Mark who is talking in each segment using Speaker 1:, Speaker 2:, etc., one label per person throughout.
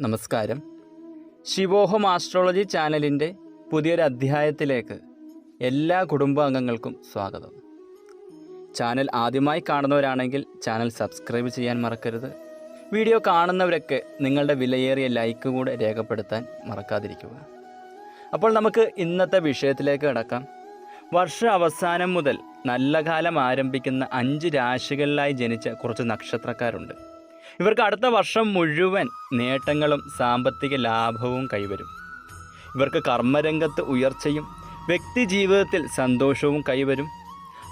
Speaker 1: നമസ്കാരം. ശിവോഹം ആസ്ട്രോളജി ചാനലിന്റെ പുതിയൊരു അധ്യായത്തിലേക്ക് എല്ലാ കുടുംബാംഗങ്ങൾക്കും സ്വാഗതം. ചാനൽ ആദ്യമായി കാണുന്നവരാണെങ്കിൽ ചാനൽ സബ്സ്ക്രൈബ് ചെയ്യാൻ മറക്കരുത്. വീഡിയോ കാണുന്നവരൊക്കെ നിങ്ങളുടെ വിലയേറിയ ലൈക്ക് കൂടെ രേഖപ്പെടുത്താൻ മറക്കാതിരിക്കുക. അപ്പോൾ നമുക്ക് ഇന്നത്തെ വിഷയത്തിലേക്ക് കിടക്കാം. വർഷ അവസാനം മുതൽ നല്ല കാലം ആരംഭിക്കുന്ന അഞ്ച് രാശികളിലായി ജനിച്ച കുറച്ച് നക്ഷത്രക്കാരുണ്ട്. ഇവർക്ക് അടുത്ത വർഷം മുഴുവൻ നേട്ടങ്ങളും സാമ്പത്തിക ലാഭവും കൈവരും. ഇവർക്ക് കർമ്മരംഗത്ത് ഉയർച്ചയും വ്യക്തി ജീവിതത്തിൽ സന്തോഷവും കൈവരും.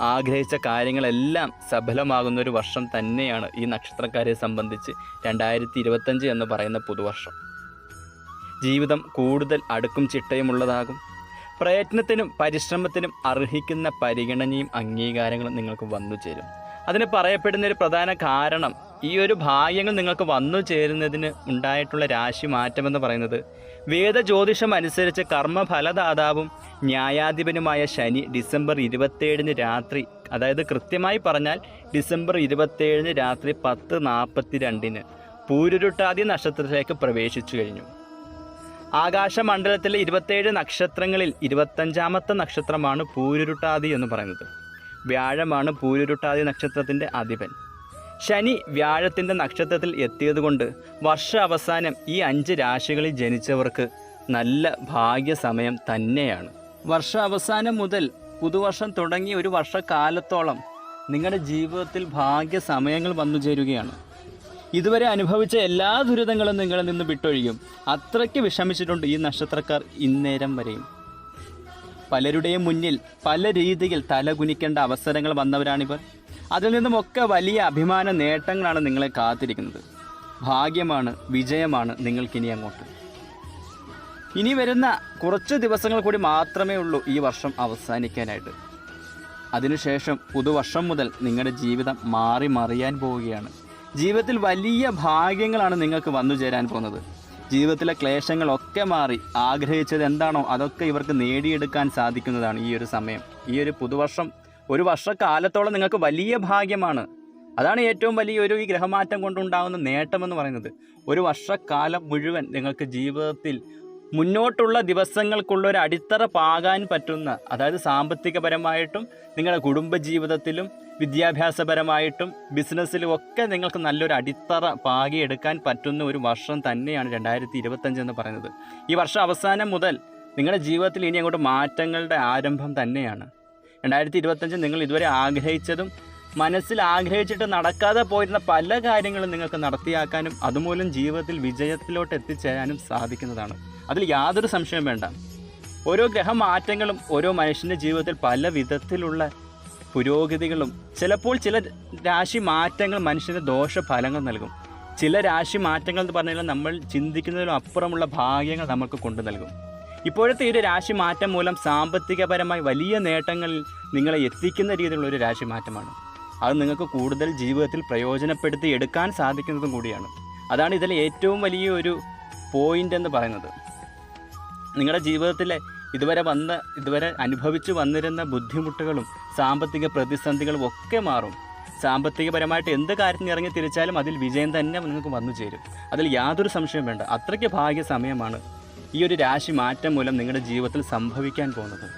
Speaker 1: ആഗ്രഹിച്ച കാര്യങ്ങളെല്ലാം സഫലമാകുന്ന ഒരു വർഷം തന്നെയാണ് ഈ നക്ഷത്രക്കാരെ സംബന്ധിച്ച് രണ്ടായിരത്തി ഇരുപത്തഞ്ച് എന്ന് പറയുന്ന പുതുവർഷം. ജീവിതം കൂടുതൽ അടുക്കും ചിട്ടയുമുള്ളതാകും. പ്രയത്നത്തിനും പരിശ്രമത്തിനും അർഹിക്കുന്ന പരിഗണനയും അംഗീകാരങ്ങളും നിങ്ങൾക്ക് വന്നു ചേരും അതിന് പറയപ്പെടുന്ന ഒരു പ്രധാന കാരണം ഈ ഒരു ഭാഗ്യങ്ങൾ നിങ്ങൾക്ക് വന്നു ചേരുന്നതിന് ഉണ്ടായിട്ടുള്ള രാശി മാറ്റമെന്ന് പറയുന്നത് വേദജ്യോതിഷം അനുസരിച്ച് കർമ്മഫലദാതാവും ന്യായാധിപനുമായ ശനി ഡിസംബർ ഇരുപത്തേഴിന് രാത്രി അതായത് കൃത്യമായി പറഞ്ഞാൽ ഡിസംബർ ഇരുപത്തേഴിന് രാത്രി പത്ത് നാൽപ്പത്തി രണ്ടിന് പൂരുരുട്ടാതി നക്ഷത്രത്തിലേക്ക് പ്രവേശിച്ചു കഴിഞ്ഞു. ആകാശമണ്ഡലത്തിലെ ഇരുപത്തേഴ് നക്ഷത്രങ്ങളിൽ ഇരുപത്തഞ്ചാമത്തെ നക്ഷത്രമാണ് പൂരുരുട്ടാതി എന്ന് പറയുന്നത്. വ്യാഴമാണ് പൂരുരുട്ടാതി നക്ഷത്രത്തിന്റെ അധിപൻ. ശനി വ്യാഴത്തിന്റെ നക്ഷത്രത്തിൽ എത്തിയതുകൊണ്ട് വർഷ അവസാനം ഈ അഞ്ച് രാശികളിൽ ജനിച്ചവർക്ക് നല്ല ഭാഗ്യസമയം തന്നെയാണ്. വർഷാവസാനം മുതൽ പുതുവർഷം തുടങ്ങി ഒരു വർഷക്കാലത്തോളം നിങ്ങളുടെ ജീവിതത്തിൽ ഭാഗ്യ സമയങ്ങൾ വന്നു ചേരുകയാണ്. ഇതുവരെ അനുഭവിച്ച എല്ലാ ദുരിതങ്ങളും നിങ്ങളിൽ നിന്ന് വിട്ടൊഴിയും. അത്രയ്ക്ക് വിഷമിച്ചിട്ടുണ്ട് ഈ നക്ഷത്രക്കാർ ഇന്നേരം വരെയും. പലരുടെയും മുന്നിൽ പല രീതിയിൽ തലകുനിക്കേണ്ട അവസരങ്ങൾ വന്നവരാണിവർ. അതിൽ നിന്നുമൊക്കെ വലിയ അഭിമാന നേട്ടങ്ങളാണ് നിങ്ങളെ കാത്തിരിക്കുന്നത്. ഭാഗ്യമാണ് വിജയമാണ് നിങ്ങൾക്കിനി അങ്ങോട്ട്. ഇനി വരുന്ന കുറച്ച് ദിവസങ്ങൾ കൂടി മാത്രമേ ഉള്ളൂ ഈ വർഷം അവസാനിക്കാനായിട്ട്. അതിനുശേഷം പുതുവർഷം മുതൽ നിങ്ങളുടെ ജീവിതം മാറി മറിയാൻ പോവുകയാണ്. ജീവിതത്തിൽ വലിയ ഭാഗ്യങ്ങളാണ് നിങ്ങൾക്ക് വന്നു ചേരാൻ പോകുന്നത്. ജീവിതത്തിലെ ക്ലേശങ്ങളൊക്കെ മാറി ആഗ്രഹിച്ചത് എന്താണോ അതൊക്കെ ഇവർക്ക് നേടിയെടുക്കാൻ സാധിക്കുന്നതാണ് ഈ ഒരു സമയം. ഈ ഒരു പുതുവർഷം ഒരു വർഷക്കാലത്തോളം നിങ്ങൾക്ക് വലിയ ഭാഗ്യമാണ്. അതാണ് ഏറ്റവും വലിയ ഒരു ഈ ഗ്രഹമാറ്റം കൊണ്ടുണ്ടാകുന്ന നേട്ടമെന്ന് പറയുന്നത്. ഒരു വർഷക്കാലം മുഴുവൻ നിങ്ങൾക്ക് ജീവിതത്തിൽ മുന്നോട്ടുള്ള ദിവസങ്ങൾക്കുള്ള ഒരു അടിത്തറ പാകാൻ പറ്റുന്ന അതായത് സാമ്പത്തികപരമായിട്ടും നിങ്ങളുടെ കുടുംബജീവിതത്തിലും വിദ്യാഭ്യാസപരമായിട്ടും ബിസിനസ്സിലും ഒക്കെ നിങ്ങൾക്ക് നല്ലൊരു അടിത്തറ പാകിയെടുക്കാൻ പറ്റുന്ന ഒരു വർഷം തന്നെയാണ് രണ്ടായിരത്തി ഇരുപത്തഞ്ച് എന്ന് പറയുന്നത്. ഈ വർഷം അവസാനം മുതൽ നിങ്ങളുടെ ജീവിതത്തിൽ ഇനി അങ്ങോട്ട് മാറ്റങ്ങളുടെ ആരംഭം തന്നെയാണ്. രണ്ടായിരത്തി ഇരുപത്തഞ്ച് നിങ്ങൾ ഇതുവരെ ആഗ്രഹിച്ചതും മനസ്സിൽ ആഗ്രഹിച്ചിട്ട് നടക്കാതെ പോയിരുന്ന പല കാര്യങ്ങളും നിങ്ങൾക്ക് നടത്തിയാക്കാനും അതുമൂലം ജീവിതത്തിൽ വിജയത്തിലോട്ട് എത്തിച്ചേരാനും സാധിക്കുന്നതാണ്. അതിൽ യാതൊരു സംശയവും വേണ്ട. ഓരോ ഗ്രഹമാറ്റങ്ങളും ഓരോ മനുഷ്യന്റെ ജീവിതത്തിൽ പല വിധത്തിലുള്ള പുരോഗതികളും ചിലപ്പോൾ ചില രാശി മാറ്റങ്ങൾ മനുഷ്യന് ദോഷഫലങ്ങൾ നൽകും. ചില രാശി മാറ്റങ്ങൾ എന്ന് പറഞ്ഞാൽ നമ്മൾ ചിന്തിക്കുന്നതിലും അപ്പുറമുള്ള ഭാഗ്യങ്ങൾ നമുക്ക് കൊണ്ടു നൽകും. ഇപ്പോഴത്തെ ഒരു രാശി മാറ്റം മൂലം സാമ്പത്തികപരമായി വലിയ നേട്ടങ്ങളിൽ നിങ്ങളെ എത്തിക്കുന്ന രീതിയിലുള്ള ഒരു രാശി മാറ്റമാണ്. അത് നിങ്ങൾക്ക് കൂടുതൽ ജീവിതത്തിൽ പ്രയോജനപ്പെടുത്തി എടുക്കാൻ സാധിക്കുന്നതും കൂടിയാണ്. അതാണ് ഇതിലെ ഏറ്റവും വലിയ ഒരു പോയിന്റ് എന്ന് പറയുന്നത്. നിങ്ങളുടെ ജീവിതത്തിലെ ഇതുവരെ വന്ന ഇതുവരെ അനുഭവിച്ചു വന്നിരുന്ന ബുദ്ധിമുട്ടുകളും സാമ്പത്തിക പ്രതിസന്ധികളും ഒക്കെ മാറും. സാമ്പത്തികപരമായിട്ട് എന്ത് കാര്യത്തിന് ഇറങ്ങി തിരിച്ചാലും അതിൽ വിജയം തന്നെ നിങ്ങൾക്ക് വന്നു ചേരും. അതിൽ യാതൊരു സംശയം വേണ്ട. അത്രയ്ക്ക് ഭാഗ്യ സമയമാണ് ഈ ഒരു രാശി മാറ്റം മൂലം നിങ്ങളുടെ ജീവിതത്തിൽ സംഭവിക്കാൻ പോകുന്നത്.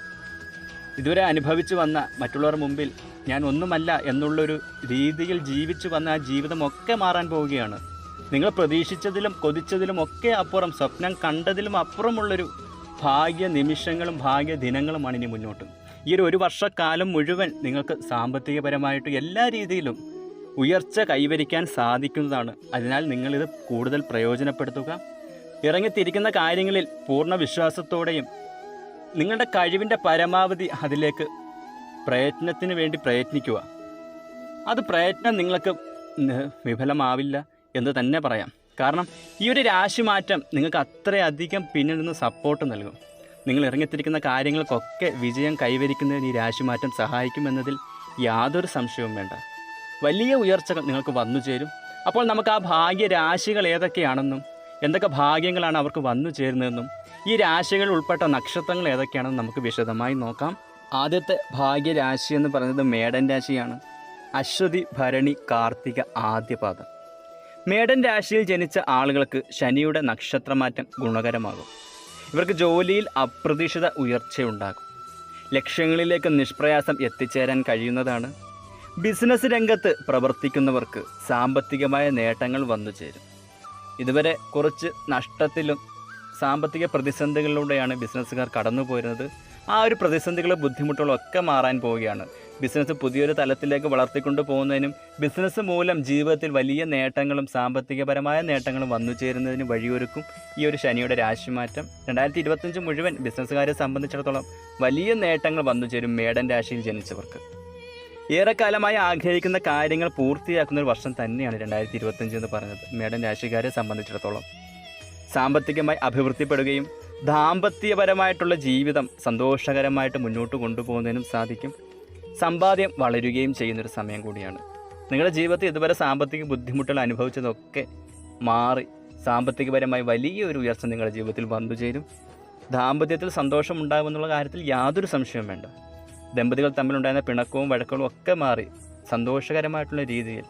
Speaker 1: ഇതുവരെ അനുഭവിച്ചു വന്ന മറ്റുള്ളവർ മുമ്പിൽ ഞാൻ ഒന്നുമല്ല എന്നുള്ളൊരു രീതിയിൽ ജീവിച്ചു വന്ന ആ ജീവിതമൊക്കെ മാറാൻ പോവുകയാണ്. നിങ്ങൾ പ്രതീക്ഷിച്ചതിലും കൊതിച്ചതിലും ഒക്കെ അപ്പുറം സ്വപ്നം കണ്ടതിലും അപ്പുറമുള്ളൊരു ഭാഗ്യ നിമിഷങ്ങളും ഭാഗ്യ ദിനങ്ങളുമാണ് ഇനി മുന്നോട്ട്. ഈ ഒരു ഒരു വർഷക്കാലം മുഴുവൻ നിങ്ങൾക്ക് സാമ്പത്തികപരമായിട്ട് എല്ലാ രീതിയിലും ഉയർച്ച കൈവരിക്കാൻ സാധിക്കുന്നതാണ്. അതിനാൽ നിങ്ങളിത് കൂടുതൽ പ്രയോജനപ്പെടുത്തുക. ഇറങ്ങിത്തിരിക്കുന്ന കാര്യങ്ങളിൽ പൂർണ വിശ്വാസത്തോടെയും നിങ്ങളുടെ കഴിവിന്റെ പരമാവധി അതിലേക്ക് പ്രയത്നത്തിന് വേണ്ടി പ്രയത്നിക്കുക. അത് പ്രയത്നം നിങ്ങൾക്ക് വിഫലമാവില്ല എന്ന് തന്നെ പറയാം. കാരണം ഈ ഒരു രാശിമാറ്റം നിങ്ങൾക്ക് അത്രയധികം പിന്നിൽ നിന്ന് സപ്പോർട്ട് നൽകും. നിങ്ങൾ ഇറങ്ങിത്തിരിക്കുന്ന കാര്യങ്ങൾക്കൊക്കെ വിജയം കൈവരിക്കുന്നതിന് ഈ രാശിമാറ്റം സഹായിക്കുമെന്നതിൽ യാതൊരു സംശയവും വേണ്ട. വലിയ ഉയർച്ചകൾ നിങ്ങൾക്ക് വന്നു ചേരും അപ്പോൾ നമുക്ക് ആ ഭാഗ്യരാശികൾ ഏതൊക്കെയാണെന്നും എന്തൊക്കെ ഭാഗ്യങ്ങളാണ് അവർക്ക് വന്നു ചേരുന്നതെന്നും ഈ രാശികൾ ഉൾപ്പെട്ട നക്ഷത്രങ്ങൾ ഏതൊക്കെയാണെന്ന് നമുക്ക് വിശദമായി നോക്കാം. ആദ്യത്തെ ഭാഗ്യരാശി എന്ന് പറയുന്നത് മേടൻ രാശിയാണ്. അശ്വതി ഭരണി കാർത്തിക ആദ്യപാദം. മേടൻ രാശിയിൽ ജനിച്ച ആളുകൾക്ക് ശനിയുടെ നക്ഷത്രമാറ്റം ഗുണകരമാകും. ഇവർക്ക് ജോലിയിൽ അപ്രതീക്ഷിത ഉയർച്ചയുണ്ടാകും. ലക്ഷ്യങ്ങളിലേക്ക് നിഷ്പ്രയാസം എത്തിച്ചേരാൻ കഴിയുന്നതാണ്. ബിസിനസ് രംഗത്ത് പ്രവർത്തിക്കുന്നവർക്ക് സാമ്പത്തികമായ നേട്ടങ്ങൾ വന്നു ചേരും. ഇതുവരെ കുറച്ച് നഷ്ടത്തിലും സാമ്പത്തിക പ്രതിസന്ധികളിലൂടെയാണ് ബിസിനസ്സുകാർ കടന്നു പോരുന്നത് ആ ഒരു പ്രതിസന്ധികളും ബുദ്ധിമുട്ടുകളും ഒക്കെ മാറാൻ പോവുകയാണ്. ബിസിനസ് പുതിയൊരു തലത്തിലേക്ക് വളർത്തിക്കൊണ്ടു പോകുന്നതിനും ബിസിനസ് മൂലം ജീവിതത്തിൽ വലിയ നേട്ടങ്ങളും സാമ്പത്തികപരമായ നേട്ടങ്ങളും വന്നു ചേരുന്നതിന് വഴിയൊരുക്കും ഈ ഒരു ശനിയുടെ രാശിമാറ്റം. രണ്ടായിരത്തി ഇരുപത്തഞ്ച് മുഴുവൻ ബിസിനസ്സുകാരെ സംബന്ധിച്ചിടത്തോളം വലിയ നേട്ടങ്ങൾ വന്നു ചേരും മേടൻ രാശിയിൽ ജനിച്ചവർക്ക്. ഏറെക്കാലമായി ആഗ്രഹിക്കുന്ന കാര്യങ്ങൾ പൂർത്തിയാക്കുന്ന ഒരു വർഷം തന്നെയാണ് രണ്ടായിരത്തി ഇരുപത്തഞ്ച് എന്ന് പറയുന്നത് മേഡം രാശിക്കാരെ സംബന്ധിച്ചിടത്തോളം. സാമ്പത്തികമായി അഭിവൃദ്ധിപ്പെടുകയും ദാമ്പത്യപരമായിട്ടുള്ള ജീവിതം സന്തോഷകരമായിട്ട് മുന്നോട്ട് കൊണ്ടുപോകുന്നതിനും സാധിക്കും. സമ്പാദ്യം വളരുകയും ചെയ്യുന്നൊരു സമയം കൂടിയാണ്. നിങ്ങളുടെ ജീവിതത്തിൽ ഇതുവരെ സാമ്പത്തിക ബുദ്ധിമുട്ടുകൾ അനുഭവിച്ചതൊക്കെ മാറി സാമ്പത്തികപരമായി വലിയൊരു ഉയർച്ച നിങ്ങളുടെ ജീവിതത്തിൽ വന്നു ചേരും. ദാമ്പത്യത്തിൽ സന്തോഷം ഉണ്ടാകുമെന്നുള്ള കാര്യത്തിൽ യാതൊരു സംശയവും വേണ്ട. ദമ്പതികൾ തമ്മിലുണ്ടായിരുന്ന പിണക്കവും വഴക്കുകളും ഒക്കെ മാറി സന്തോഷകരമായിട്ടുള്ള രീതിയിൽ.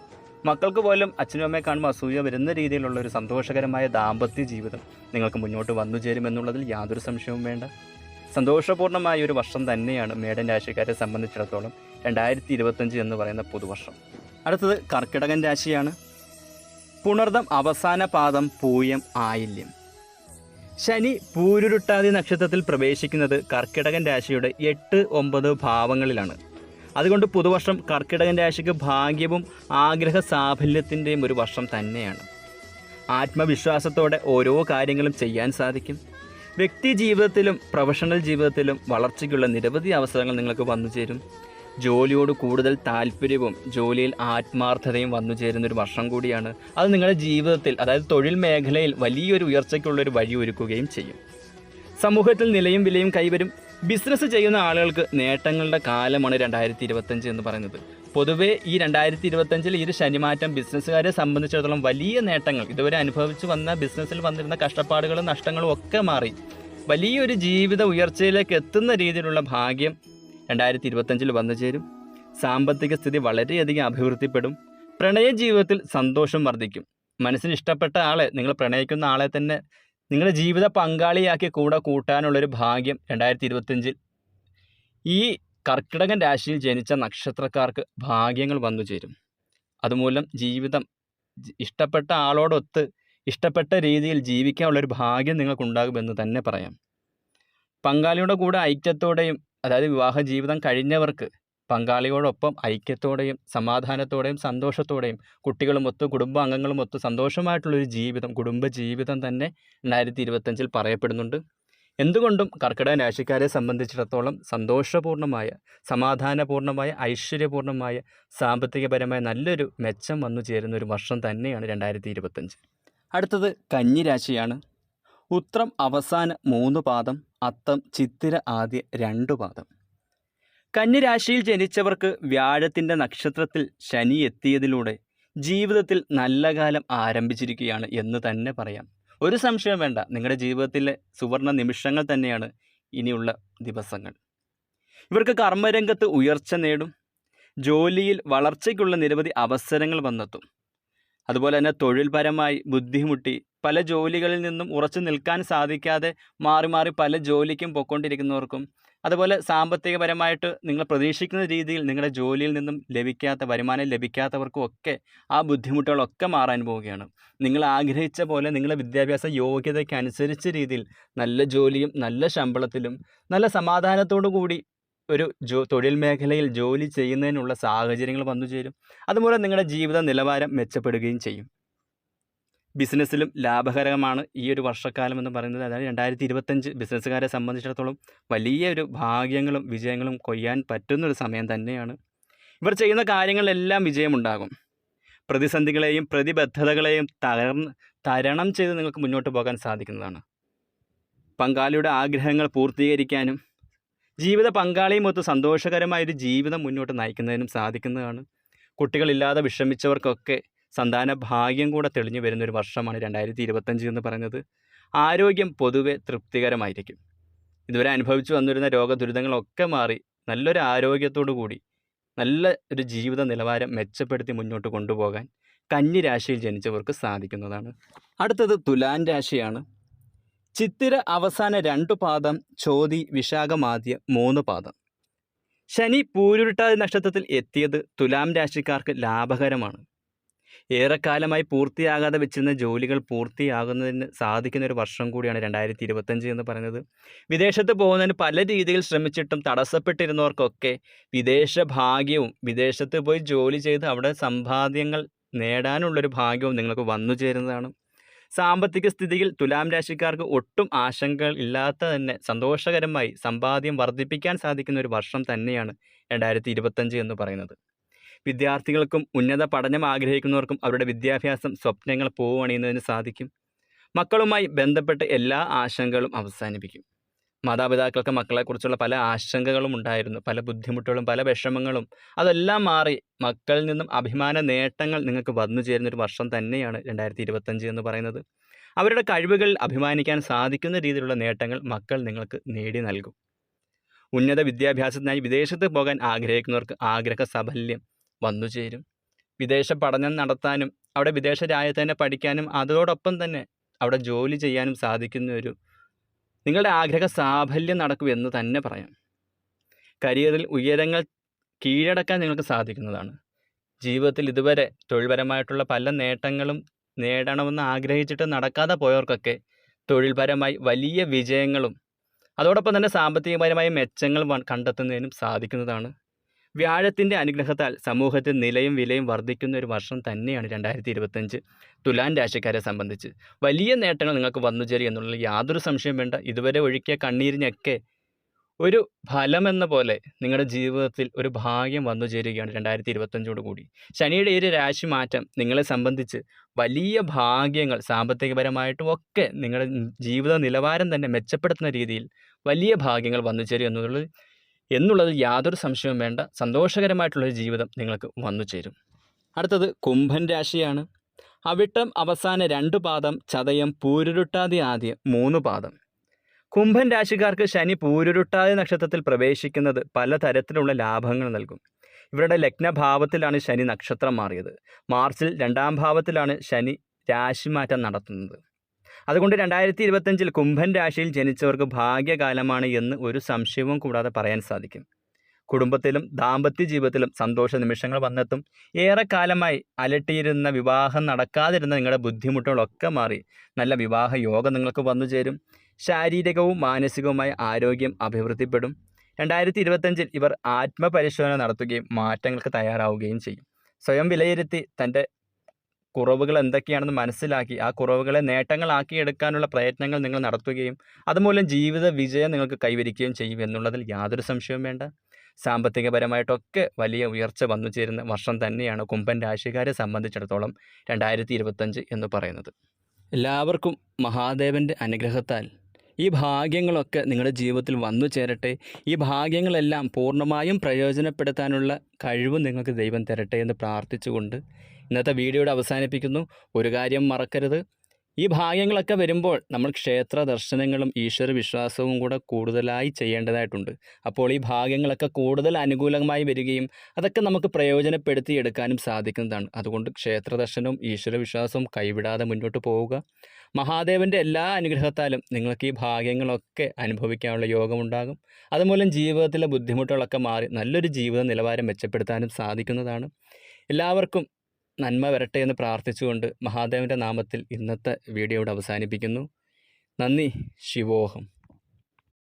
Speaker 1: മക്കൾക്ക് പോലും അച്ഛനും അമ്മയെ കാണുമ്പോൾ അസൂയ വരുന്ന രീതിയിലുള്ള ഒരു സന്തോഷകരമായ ദാമ്പത്യ ജീവിതം നിങ്ങൾക്ക് മുന്നോട്ട് വന്നു ചേരുമെന്നുള്ളതിൽ യാതൊരു സംശയവും വേണ്ട. സന്തോഷപൂർണമായ ഒരു വർഷം തന്നെയാണ് മേടൻ രാശിക്കാരെ സംബന്ധിച്ചിടത്തോളം രണ്ടായിരത്തി ഇരുപത്തഞ്ച് എന്ന് പറയുന്ന പുതുവർഷം. അടുത്തത് കർക്കിടകൻ രാശിയാണ്. പുണർദം അവസാന പാദം പൂയം ആയില്യം. ശനി പൂരുരുട്ടാതി നക്ഷത്രത്തിൽ പ്രവേശിക്കുന്നത് കർക്കിടകൻ രാശിയുടെ എട്ട് ഒമ്പത് ഭാവങ്ങളിലാണ്. അതുകൊണ്ട് പുതുവർഷം കർക്കിടകൻ രാശിക്ക് ഭാഗ്യവും ആഗ്രഹ സാഫല്യത്തിന്റെയും ഒരു വർഷം തന്നെയാണ്. ആത്മവിശ്വാസത്തോടെ ഓരോ കാര്യങ്ങളും ചെയ്യാൻ സാധിക്കും. വ്യക്തി ജീവിതത്തിലും പ്രൊഫഷണൽ ജീവിതത്തിലും വളർച്ചയ്ക്കുള്ള നിരവധി അവസരങ്ങൾ നിങ്ങൾക്ക് വന്നു ചേരും ജോലിയോട് കൂടുതൽ താല്പര്യവും ജോലിയിൽ ആത്മാർത്ഥതയും വന്നു ചേരുന്ന ഒരു വർഷം കൂടിയാണ്. അത് നിങ്ങളുടെ ജീവിതത്തിൽ അതായത് തൊഴിൽ മേഖലയിൽ വലിയൊരു ഉയർച്ചയ്ക്കുള്ളൊരു വഴി ഒരുക്കുകയും ചെയ്യും. സമൂഹത്തിൽ നിലയും വിലയും കൈവരും. ബിസിനസ് ചെയ്യുന്ന ആളുകൾക്ക് നേട്ടങ്ങളുടെ കാലമാണ് രണ്ടായിരത്തി ഇരുപത്തഞ്ച് എന്ന് പറയുന്നത്. പൊതുവേ ഈ രണ്ടായിരത്തി ഇരുപത്തഞ്ചിൽ ഈ ഒരു ശനിമാറ്റം ബിസിനസ്സുകാരെ സംബന്ധിച്ചിടത്തോളം വലിയ നേട്ടങ്ങൾ ഇതുവരെ അനുഭവിച്ചു വന്ന ബിസിനസ്സിൽ വന്നിരുന്ന കഷ്ടപ്പാടുകളും നഷ്ടങ്ങളും ഒക്കെ മാറി. വലിയൊരു ജീവിത ഉയർച്ചയിലേക്ക് എത്തുന്ന രീതിയിലുള്ള ഭാഗ്യം രണ്ടായിരത്തി ഇരുപത്തഞ്ചിൽ വന്നു ചേരും. സാമ്പത്തിക സ്ഥിതി വളരെയധികം അഭിവൃദ്ധിപ്പെടും. പ്രണയ ജീവിതത്തിൽ സന്തോഷം വർദ്ധിക്കും. മനസ്സിന് ഇഷ്ടപ്പെട്ട ആളെ നിങ്ങൾ പ്രണയിക്കുന്ന ആളെ തന്നെ നിങ്ങളുടെ ജീവിത പങ്കാളിയാക്കി കൂടെ കൂട്ടാനുള്ളൊരു ഭാഗ്യം രണ്ടായിരത്തി ഇരുപത്തഞ്ചിൽ ഈ കർക്കിടകൻ രാശിയിൽ ജനിച്ച നക്ഷത്രക്കാർക്ക് ഭാഗ്യങ്ങൾ വന്നു ചേരും. അതുമൂലം ജീവിതം ഇഷ്ടപ്പെട്ട ആളോടൊത്ത് ഇഷ്ടപ്പെട്ട രീതിയിൽ ജീവിക്കാനുള്ളൊരു ഭാഗ്യം നിങ്ങൾക്കുണ്ടാകുമെന്ന് തന്നെ പറയാം. പങ്കാളിയുടെ കൂടെ ഐക്യത്തോടെയും അതായത് വിവാഹ ജീവിതം കഴിഞ്ഞവർക്ക് പങ്കാളിയോടൊപ്പം ഐക്യത്തോടെയും സമാധാനത്തോടെയും സന്തോഷത്തോടെയും കുട്ടികളുമൊത്ത് കുടുംബാംഗങ്ങളുമൊത്ത് സന്തോഷമായിട്ടുള്ളൊരു ജീവിതം കുടുംബ ജീവിതം തന്നെ രണ്ടായിരത്തി ഇരുപത്തഞ്ചിൽ പറയപ്പെടുന്നുണ്ട്. എന്തുകൊണ്ടും കർക്കിടക രാശിക്കാരെ സംബന്ധിച്ചിടത്തോളം സന്തോഷപൂർണമായ സമാധാനപൂർണമായ ഐശ്വര്യപൂർണമായ സാമ്പത്തികപരമായ നല്ലൊരു മെച്ചം വന്നു ചേരുന്ന ഒരു വർഷം തന്നെയാണ് രണ്ടായിരത്തി ഇരുപത്തഞ്ച്. അടുത്തത് കന്നി രാശിയാണ്. ഉത്രം അവസാന മൂന്ന് പാദം അത്തം ചിത്തിര ആദ്യ രണ്ടു പാദം. കന്യരാശിയിൽ ജനിച്ചവർക്ക് വ്യാഴത്തിന്റെ നക്ഷത്രത്തിൽ ശനി എത്തിയതിലൂടെ ജീവിതത്തിൽ നല്ല കാലം ആരംഭിച്ചിരിക്കുകയാണ് എന്ന് തന്നെ പറയാം. ഒരു സംശയം വേണ്ട നിങ്ങളുടെ ജീവിതത്തിലെ സുവർണ നിമിഷങ്ങൾ തന്നെയാണ് ഇനിയുള്ള ദിവസങ്ങൾ. ഇവർക്ക് കർമ്മരംഗത്ത് ഉയർച്ച നേടും ജോലിയിൽ വളർച്ചയ്ക്കുള്ള നിരവധി അവസരങ്ങൾ വന്നെത്തും. അതുപോലെ തന്നെ തൊഴിൽപരമായി ബുദ്ധിമുട്ടി പല ജോലികളിൽ നിന്നും ഉറച്ചു നിൽക്കാൻ സാധിക്കാതെ മാറി മാറി പല ജോലിക്കും പൊയ്ക്കൊണ്ടിരിക്കുന്നവർക്കും. അതുപോലെ സാമ്പത്തികപരമായിട്ട് നിങ്ങൾ പ്രതീക്ഷിക്കുന്ന രീതിയിൽ നിങ്ങളുടെ ജോലിയിൽ നിന്നും ലഭിക്കാത്ത വരുമാനം ലഭിക്കാത്തവർക്കും ഒക്കെ ആ ബുദ്ധിമുട്ടുകളൊക്കെ മാറാൻ പോവുകയാണ്. നിങ്ങൾ ആഗ്രഹിച്ച പോലെ നിങ്ങളുടെ വിദ്യാഭ്യാസ യോഗ്യതയ്ക്ക് അനുസരിച്ച രീതിയിൽ നല്ല ജോലിയും നല്ല ശമ്പളത്തിലും നല്ല സമാധാനത്തോടു കൂടി ഒരു ജോ തൊഴിൽ മേഖലയിൽ ജോലി ചെയ്യുന്നതിനുള്ള സാഹചര്യങ്ങൾ വന്നു ചേരും. അതുമൂലം നിങ്ങളുടെ ജീവിത നിലവാരം മെച്ചപ്പെടുകയും ചെയ്യും. ബിസിനസ്സിലും ലാഭകരമാണ് ഈ ഒരു വർഷക്കാലം എന്ന് പറയുന്നത്. അതായത് രണ്ടായിരത്തി ഇരുപത്തഞ്ച് ബിസിനസ്സുകാരെ സംബന്ധിച്ചിടത്തോളം വലിയൊരു ഭാഗ്യങ്ങളും വിജയങ്ങളും കൊയ്യാൻ പറ്റുന്നൊരു സമയം തന്നെയാണ്. ഇവർ ചെയ്യുന്ന കാര്യങ്ങളിലെല്ലാം വിജയമുണ്ടാകും. പ്രതിസന്ധികളെയും പ്രതിബദ്ധതകളെയും തകർന്ന് തരണം ചെയ്ത് നിങ്ങൾക്ക് മുന്നോട്ട് പോകാൻ സാധിക്കുന്നതാണ്. പങ്കാളിയുടെ ആഗ്രഹങ്ങൾ പൂർത്തീകരിക്കാനും ജീവിത പങ്കാളിയുമൊത്ത് സന്തോഷകരമായൊരു ജീവിതം മുന്നോട്ട് നയിക്കുന്നതിനും സാധിക്കുന്നതാണ്. കുട്ടികളില്ലാതെ വിഷമിച്ചവർക്കൊക്കെ സന്താന ഭാഗ്യം കൂടെ തെളിഞ്ഞു വരുന്ന ഒരു വർഷമാണ് രണ്ടായിരത്തി ഇരുപത്തഞ്ച് എന്ന് പറയുന്നത്. ആരോഗ്യം പൊതുവെ തൃപ്തികരമായിരിക്കും. ഇതുവരെ അനുഭവിച്ചു വന്നിരുന്ന രോഗദുരിതങ്ങളൊക്കെ മാറി നല്ലൊരു ആരോഗ്യത്തോടു കൂടി നല്ല ഒരു ജീവിത നിലവാരം മെച്ചപ്പെടുത്തി മുന്നോട്ട് കൊണ്ടുപോകാൻ കന്നി രാശിയിൽ ജനിച്ചവർക്ക് സാധിക്കുന്നതാണ്. അടുത്തത് തുലാൻ രാശിയാണ്. ചിത്തിര അവസാന രണ്ടു പാദം ചോതി വിശാഖമാദ്യ മൂന്ന് പാദം. ശനി പൂരുരുട്ടാതി നക്ഷത്രത്തിൽ എത്തിയത് തുലാം രാശിക്കാർക്ക് ലാഭകരമാണ്. ഏറെക്കാലമായി പൂർത്തിയാകാതെ വെച്ചിരുന്ന ജോലികൾ പൂർത്തിയാകുന്നതിന് സാധിക്കുന്ന ഒരു വർഷം കൂടിയാണ് രണ്ടായിരത്തി ഇരുപത്തഞ്ച് എന്ന് പറയുന്നത്. വിദേശത്ത് പോകുന്നതിന് പല രീതിയിൽ ശ്രമിച്ചിട്ടും തടസ്സപ്പെട്ടിരുന്നവർക്കൊക്കെ വിദേശ ഭാഗ്യവും വിദേശത്ത് പോയി ജോലി ചെയ്ത് അവിടെ സമ്പാദ്യങ്ങൾ നേടാനുള്ളൊരു ഭാഗ്യവും നിങ്ങൾക്ക് വന്നു ചേരുന്നതാണ്. സാമ്പത്തിക സ്ഥിതിയിൽ തുലാം രാശിക്കാർക്ക് ഒട്ടും ആശങ്കകൾ ഇല്ലാത്ത തന്നെ സന്തോഷകരമായി സമ്പാദ്യം വർദ്ധിപ്പിക്കാൻ സാധിക്കുന്ന ഒരു വർഷം തന്നെയാണ് രണ്ടായിരത്തി ഇരുപത്തഞ്ച് എന്ന് പറയുന്നത്. വിദ്യാർത്ഥികൾക്കും ഉന്നത പഠനം ആഗ്രഹിക്കുന്നവർക്കും അവരുടെ വിദ്യാഭ്യാസം സ്വപ്നങ്ങൾ പൂവണിയുന്നതിന് സാധിക്കും. മക്കളുമായി ബന്ധപ്പെട്ട് എല്ലാ ആശങ്കകളും അവസാനിപ്പിക്കും. മാതാപിതാക്കൾക്ക് മക്കളെക്കുറിച്ചുള്ള പല ആശങ്കകളും ഉണ്ടായിരുന്നു. പല ബുദ്ധിമുട്ടുകളും പല വിഷമങ്ങളും. അതെല്ലാം മാറി മക്കളിൽ നിന്നും അഭിമാന നേട്ടങ്ങൾ നിങ്ങൾക്ക് വന്നു ചേരുന്ന ഒരു വർഷം തന്നെയാണ് രണ്ടായിരത്തി ഇരുപത്തഞ്ച് എന്ന് പറയുന്നത്. അവരുടെ കഴിവുകൾ അഭിമാനിക്കാൻ സാധിക്കുന്ന രീതിയിലുള്ള നേട്ടങ്ങൾ മക്കൾ നിങ്ങൾക്ക് നേടി നൽകും. ഉന്നത വിദ്യാഭ്യാസത്തിനായി വിദേശത്ത് പോകാൻ ആഗ്രഹിക്കുന്നവർക്ക് ആഗ്രഹ സാഫല്യം വന്നു ചേരും. വിദേശ പഠനം നടത്താനും അവിടെ വിദേശ രാജ്യത്ത് തന്നെ പഠിക്കാനും അതോടൊപ്പം തന്നെ അവിടെ ജോലി ചെയ്യാനും സാധിക്കുന്ന ഒരു നിങ്ങളുടെ ആഗ്രഹ സാഫല്യം നടക്കും എന്ന് തന്നെ പറയാം. കരിയറിൽ ഉയരങ്ങൾ കീഴടക്കാൻ നിങ്ങൾക്ക് സാധിക്കുന്നതാണ്. ജീവിതത്തിൽ ഇതുവരെ തൊഴിൽപരമായിട്ടുള്ള പല നേട്ടങ്ങളും നേടണമെന്ന് ആഗ്രഹിച്ചിട്ട് നടക്കാതെ പോയവർക്കൊക്കെ തൊഴിൽപരമായി വലിയ വിജയങ്ങളും അതോടൊപ്പം തന്നെ സാമ്പത്തികപരമായ മെച്ചങ്ങൾ കണ്ടെത്തുന്നതിനും സാധിക്കുന്നതാണ്. വ്യാഴത്തിന്റെ അനുഗ്രഹത്താൽ സമൂഹത്തിൽ നിലയും വിലയും വർദ്ധിക്കുന്ന ഒരു വർഷം തന്നെയാണ് രണ്ടായിരത്തി ഇരുപത്തഞ്ച് തുലാൻ രാശിക്കാരെ സംബന്ധിച്ച്. വലിയ നേട്ടങ്ങൾ നിങ്ങൾക്ക് വന്നു ചേരും എന്നുള്ളതിൽ യാതൊരു സംശയം വേണ്ട. ഇതുവരെ ഒഴുക്കിയ കണ്ണീരിനൊക്കെ ഒരു ഫലമെന്ന പോലെ നിങ്ങളുടെ ജീവിതത്തിൽ ഒരു ഭാഗ്യം വന്നു ചേരുകയാണ് രണ്ടായിരത്തി ഇരുപത്തഞ്ചോട് കൂടി. ശനിയുടെ ഈ രാശി മാറ്റം നിങ്ങളെ സംബന്ധിച്ച് വലിയ ഭാഗ്യങ്ങൾ സാമ്പത്തികപരമായിട്ടും ഒക്കെ നിങ്ങളുടെ ജീവിത നിലവാരം തന്നെ മെച്ചപ്പെടുത്തുന്ന രീതിയിൽ വലിയ ഭാഗ്യങ്ങൾ വന്നു ചേരും എന്നുള്ളത് എന്നുള്ളതിൽ യാതൊരു സംശയവും വേണ്ട. സന്തോഷകരമായിട്ടുള്ളൊരു ജീവിതം നിങ്ങൾക്ക് വന്നു ചേരും. അടുത്തത് കുംഭൻ രാശിയാണ്. അവിട്ടം അവസാന രണ്ട് പാദം ചതയം പൂരുരുട്ടാതി ആദ്യ മൂന്ന് പാദം. കുംഭൻ രാശിക്കാർക്ക് ശനി പൂരുരുട്ടാതി നക്ഷത്രത്തിൽ പ്രവേശിക്കുന്നത് പലതരത്തിലുള്ള ലാഭങ്ങൾ നൽകും. ഇവരുടെ ലഗ്നഭാവത്തിലാണ് ശനി നക്ഷത്രം മാറിയത്. മാർച്ചിൽ രണ്ടാം ഭാവത്തിലാണ് ശനി രാശിമാറ്റം നടത്തുന്നത്. അതുകൊണ്ട് രണ്ടായിരത്തി ഇരുപത്തഞ്ചിൽ കുംഭൻ രാശിയിൽ ജനിച്ചവർക്ക് ഭാഗ്യകാലമാണ് എന്ന് ഒരു സംശയവും കൂടാതെ പറയാൻ സാധിക്കും. കുടുംബത്തിലും ദാമ്പത്യ ജീവിതത്തിലും സന്തോഷ നിമിഷങ്ങൾ വന്നെത്തും. ഏറെക്കാലമായി അലട്ടിയിരുന്ന വിവാഹം നടക്കാതിരുന്ന നിങ്ങളുടെ ബുദ്ധിമുട്ടുകളൊക്കെ മാറി. നല്ല വിവാഹ യോഗം നിങ്ങൾക്ക് വന്നു ചേരും. ശാരീരികവും മാനസികവുമായ ആരോഗ്യം അഭിവൃദ്ധിപ്പെടും. രണ്ടായിരത്തി ഇരുപത്തഞ്ചിൽ ഇവർ ആത്മപരിശോധന നടത്തുകയും മാറ്റങ്ങൾക്ക് തയ്യാറാവുകയും ചെയ്യും. സ്വയം വിലയിരുത്തി തന്റെ കുറവുകൾ എന്തൊക്കെയാണെന്ന് മനസ്സിലാക്കി ആ കുറവുകളെ നേട്ടങ്ങളാക്കിയെടുക്കാനുള്ള പ്രയത്നങ്ങൾ നിങ്ങൾ നടത്തുകയും അതുമൂലം ജീവിത വിജയം നിങ്ങൾക്ക് കൈവരിക്കുകയും ചെയ്യും എന്നുള്ളതിൽ യാതൊരു സംശയവും വേണ്ട. സാമ്പത്തികപരമായിട്ടൊക്കെ വലിയ ഉയർച്ച വന്നു ചേരുന്ന വർഷം തന്നെയാണ് കുംഭൻ രാശിക്കാരെ സംബന്ധിച്ചിടത്തോളം രണ്ടായിരത്തി ഇരുപത്തഞ്ച് എന്ന് പറയുന്നത്. എല്ലാവർക്കും മഹാദേവന്റെ അനുഗ്രഹത്താൽ ഈ ഭാഗ്യങ്ങളൊക്കെ നിങ്ങളുടെ ജീവിതത്തിൽ വന്നു ചേരട്ടെ. ഈ ഭാഗ്യങ്ങളെല്ലാം പൂർണമായും പ്രയോജനപ്പെടുത്താനുള്ള കഴിവ് നിങ്ങൾക്ക് ദൈവം തരട്ടെ എന്ന് പ്രാർത്ഥിച്ചുകൊണ്ട് ഇന്നത്തെ വീഡിയോയുടെ അവസാനിപ്പിക്കുന്നു. ഒരു കാര്യം മറക്കരുത്. ഈ ഭാഗ്യങ്ങളൊക്കെ വരുമ്പോൾ നമ്മൾ ക്ഷേത്ര ദർശനങ്ങളും ഈശ്വര വിശ്വാസവും കൂടെ കൂടുതലായി ചെയ്യേണ്ടതായിട്ടുണ്ട്. അപ്പോൾ ഈ ഭാഗ്യങ്ങളൊക്കെ കൂടുതൽ അനുകൂലമായി വരികയും അതൊക്കെ നമുക്ക് പ്രയോജനപ്പെടുത്തി എടുക്കാനും സാധിക്കുന്നതാണ്. അതുകൊണ്ട് ക്ഷേത്ര ദർശനവും ഈശ്വര വിശ്വാസവും കൈവിടാതെ മുന്നോട്ട് പോവുക. മഹാദേവന്റെ എല്ലാ അനുഗ്രഹത്താലും നിങ്ങൾക്ക് ഈ ഭാഗ്യങ്ങളൊക്കെ അനുഭവിക്കാനുള്ള യോഗമുണ്ടാകും. അതുമൂലം ജീവിതത്തിലെ ബുദ്ധിമുട്ടുകളൊക്കെ മാറി നല്ലൊരു ജീവിത നിലവാരം മെച്ചപ്പെടുത്താനും സാധിക്കുന്നതാണ്. എല്ലാവർക്കും നന്മ വരട്ടെ എന്ന് പ്രാർത്ഥിച്ചുകൊണ്ട് മഹാദേവന്റെ നാമത്തിൽ ഇന്നത്തെ വീഡിയോ ഇവിടെ അവസാനിപ്പിക്കുന്നു. നന്ദി. ശിവോഹം.